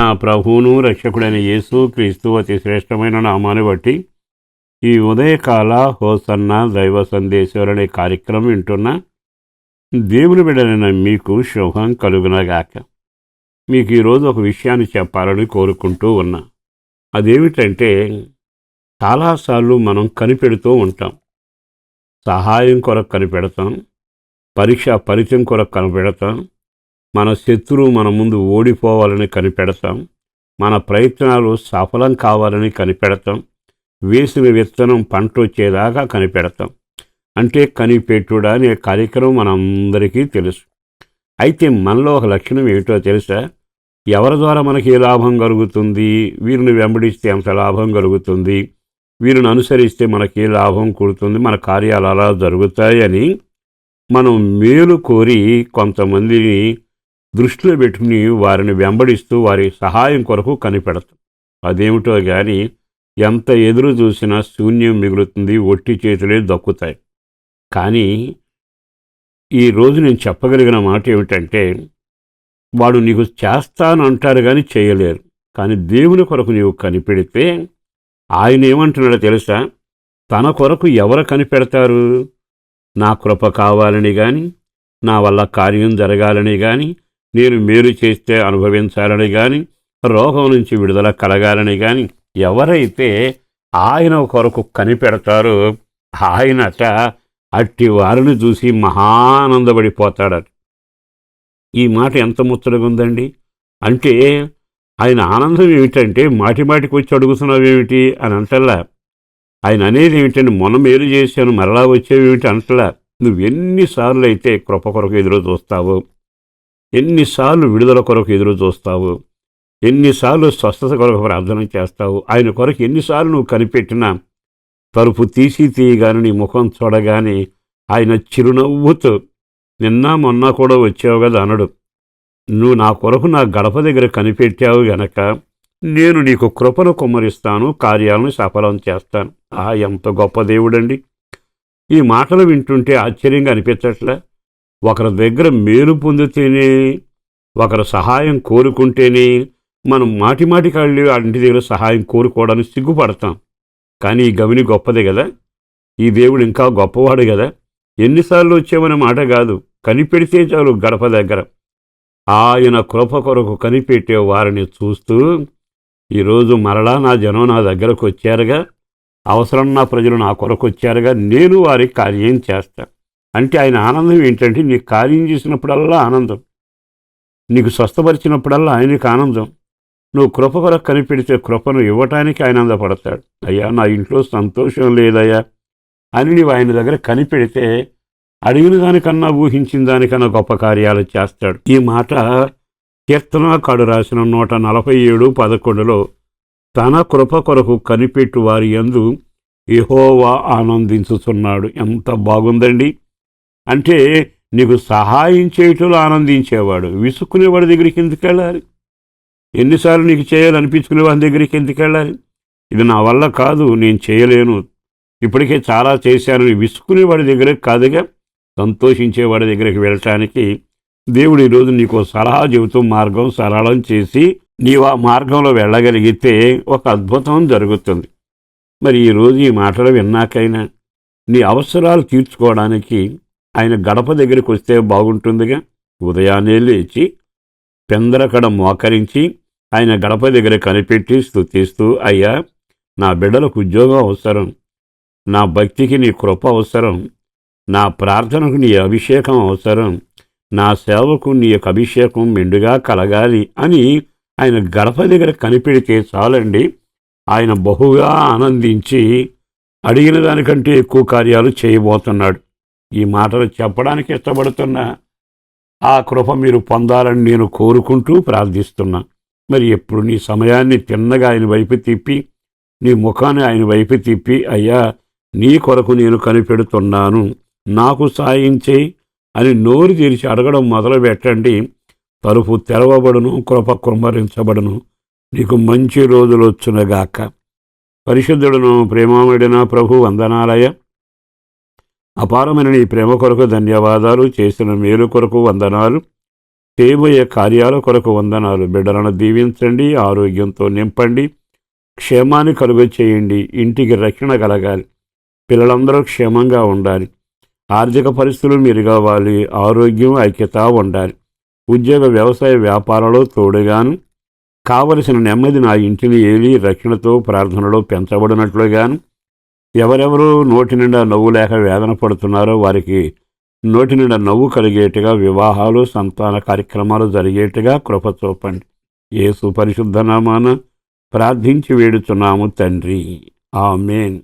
నా ప్రభువును రక్షకుడైన యేసు క్రీస్తు అతి శ్రేష్టమైన నామాన్ని బట్టి ఈ ఉదయకాల హోసన్న దైవ సందేశాలు అనే కార్యక్రమం వింటున్న దేవుని బిడ్డలైన మీకు శుభం కలుగునగాక. మీకు ఈరోజు ఒక విషయాన్ని చెప్పాలని కోరుకుంటూ ఉన్నా. అదేమిటంటే చాలాసార్లు మనం కనిపెడుతూ ఉంటాం. సహాయం కొరకు కనిపెడతాం. పరీక్ష ఫలితం కొరకు కనిపెడతాం. మన శత్రువు మన ముందు ఓడిపోవాలని కనిపెడతాం. మన ప్రయత్నాలు సఫలం కావాలని కనిపెడతాం. వేసిన విత్తనం పంట వచ్చేదాకా కనిపెడతాం. అంటే కనిపెట్టుడా అనే కార్యక్రమం మనందరికీ తెలుసు. అయితే మనలో ఒక లక్షణం ఏమిటో తెలుసా? ఎవరి ద్వారా మనకి ఏ లాభం కలుగుతుంది? వీరిని వెంబడిస్తే ఎంత లాభం కలుగుతుంది? వీరిని అనుసరిస్తే మనకి ఏ లాభం కూడుతుంది మన కార్యాలు అలా జరుగుతాయని మనం మేలు కోరి కొంతమందిని దృష్టిలో పెట్టుకుని వారిని వెంబడిస్తూ వారి సహాయం కొరకు కనిపెడతాం. అదేమిటో కానీ ఎంత ఎదురు చూసినా శూన్యం మిగులుతుంది ఒట్టి చేతులే దక్కుతాయి. కానీ ఈరోజు నేను చెప్పగలిగిన మాట ఏమిటంటే వాడు నీకు చేస్తాను అంటారు కానీ చేయలేరు. కానీ దేవుని కొరకు నీవు కనిపెడితే ఆయన ఏమంటున్నాడో తెలుసా? తన కొరకు ఎవరు కనిపెడతారు? నా కృప కావాలని కానీ నా వల్ల కార్యం జరగాలని కానీ నేను మేలు చేస్తే అనుభవించాలని కానీ రోగం నుంచి విడుదల కలగాలని కానీ ఎవరైతే ఆయన కొరకు కనిపెడతారో ఆయనట అట్టి వారిని చూసి మహానందపడిపోతాడట. ఈ మాట ఎంత ముచ్చటగా ఉందండి అంటే ఆయన ఆనందం ఏమిటంటే మాటి మాటికి వచ్చి అడుగుతున్నావేమిటి అని అంటల్లా. ఆయన అనేది ఏమిటంటే మొన్న మేలు చేశాను మరలా వచ్చేవేమిటి అంటలా నువ్వు ఎన్నిసార్లు అయితే కృప కొరకు ఎదురు చూస్తావో ఎన్నిసార్లు విడుదల కొరకు ఎదురు చూస్తావు? ఎన్నిసార్లు స్వస్థత కొరకు ప్రార్థన చేస్తావు? ఆయన కొరకు ఎన్నిసార్లు నువ్వు కనిపెట్టినా? తలుపు తీసి తీయగానే నీ ముఖం చూడగానే ఆయన చిరునవ్వుతూ నిన్న మొన్న కూడా వచ్చావు కదా అనడు. నువ్వు నా కొరకు నా గడప దగ్గర కనిపెట్టావు గనక నేను నీకు కృపను కుమ్మరిస్తాను కార్యాలను సఫలం చేస్తాను. ఆ ఎంత గొప్ప దేవుడండి. ఈ మాటలు వింటుంటే ఆశ్చర్యంగా అనిపించట్లే. ఒకరి దగ్గర మేలు పొందితేనే ఒకరి సహాయం కోరుకుంటేనే మనం మాటిమాటికి వెళ్ళి ఆ ఇంటి దగ్గర సహాయం కోరుకోవడానికి సిగ్గుపడతాం. కానీ ఈ గవిని గొప్పదే కదా. ఈ దేవుడు ఇంకా గొప్పవాడు కదా. ఎన్నిసార్లు వచ్చామనే మాట కాదు. కనిపెడితే చాలు గడప దగ్గర. ఆయన కృప కొరకు కనిపెట్టే వారిని చూస్తూ ఈరోజు మరలా నా జనం నా దగ్గరకు వచ్చారుగా. అవసరం నా ప్రజలు నా కొరకు వచ్చారుగా. నేను వారి కార్యం చేస్తాను అంటే ఆయన ఆనందం ఏంటంటే నీకు కార్యం చేసినప్పుడల్లా ఆనందం. నీకు స్వస్థపరిచినప్పుడల్లా ఆయనకి ఆనందం. నువ్వు కృప కొరకు కనిపెడితే కృపను ఇవ్వటానికి ఆనందపడతాడు అయ్యా నా ఇంట్లో సంతోషం లేదయ్యా అని నీవు ఆయన దగ్గర కనిపెడితే అడిగిన దానికన్నా ఊహించిన దానికన్నా గొప్ప కార్యాలు చేస్తాడు. ఈ మాట కీర్తనాకాడు రాసిన నూట నలభై ఏడు పదకొండులో తన కృప కొరకు కనిపెట్టు వారి యందు యెహోవా ఆనందించుతున్నాడు ఎంత బాగుందండి. అంటే నీకు సహాయం చేయటంలో ఆనందించేవాడు విసుక్కునేవాడి దగ్గరికి ఎందుకు వెళ్ళాలి? ఎన్నిసార్లు నీకు చేయాలనిపించుకునే వాడి దగ్గరికి ఎందుకు వెళ్ళాలి? ఇది నా వల్ల కాదు నేను చేయలేను. ఇప్పటికే చాలా చేశాను. విసుక్కునేవాడి దగ్గరకు కాదుగా సంతోషించేవాడి దగ్గరికి వెళ్ళటానికి దేవుడు ఈరోజు నీకు సలహా చెబుతూ మార్గం సరళం చేసి నీవు ఆ మార్గంలో వెళ్ళగలిగితే ఒక అద్భుతం జరుగుతుంది. మరి ఈరోజు ఈ మాటలు విన్నాకైనా నీ అవసరాలు తీర్చుకోవడానికి ఆయన గడప దగ్గరికి వస్తే బాగుంటుందిగా. ఉదయాన్నే లేచి పెందరకడ మోకరించి ఆయన గడప దగ్గర కనిపెట్టి స్థుతిస్తూ అయ్యా నా బిడ్డలకు ఉద్యోగం అవసరం. నా భక్తికి నీ కృప అవసరం. నా ప్రార్థనకు నీ అభిషేకం అవసరం. నా సేవకు నీ యొక్క అభిషేకం మెండుగా కలగాలి అని ఆయన గడప దగ్గర కనిపెడితే చాలండి. ఆయన బహుగా ఆనందించి అడిగిన దానికంటే ఎక్కువ కార్యాలు చేయబోతున్నాడు. ఈ మాటలు చెప్పడానికి ఇష్టపడుతున్నా ఆ కృప మీరు పొందాలని నేను కోరుకుంటూ ప్రార్థిస్తున్నా. మరి ఎప్పుడు నీ సమయాన్ని తిన్నగా ఆయన వైపు తిప్పి నీ ముఖాన్ని ఆయన వైపు తిప్పి అయ్యా నీ కొరకు నేను కనిపెడుతున్నాను. నాకు సాయం చేయి అని నోరు తెరిచి అడగడం మొదలు పెట్టండి తలుపు తెరవబడును కృప కుమ్మరించబడును. నీకు మంచి రోజులు వచ్చునగాక. పరిశుద్ధుడును ప్రేమామడిన ప్రభు వందనాలయ అపారమైన నీ ప్రేమ కొరకు ధన్యవాదాలు చేసిన మేలు కొరకు వందనాలు. చేయబోయే కార్యాల కొరకు వందనాలు. బిడ్డలను దీవించండి ఆరోగ్యంతో నింపండి క్షేమాన్ని కలుగు చేయండి ఇంటికి రక్షణ కలగాలి. పిల్లలందరూ క్షేమంగా ఉండాలి. ఆర్థిక పరిస్థితులు మెరుగవ్వాలి ఆరోగ్యం ఐక్యత ఉండాలి. ఉద్యోగ వ్యవసాయ వ్యాపారాలు తోడుగాను కావలసిన నెమ్మది నా ఇంటిని ఏలి రక్షణతో ప్రార్థనలో పెంచబడినట్లుగాను ఎవరెవరు నోటి నిండా నవ్వు లేక వేదన పడుతున్నారో వారికి నోటి నిండా నవ్వు కలిగేట్టుగా వివాహాలు సంతాన కార్యక్రమాలు జరిగేట్టుగా కృప చూపండి. ఏసు పరిశుద్ధ నామాన ప్రార్థించి వేడుచున్నాము తండ్రి. ఆమెన్.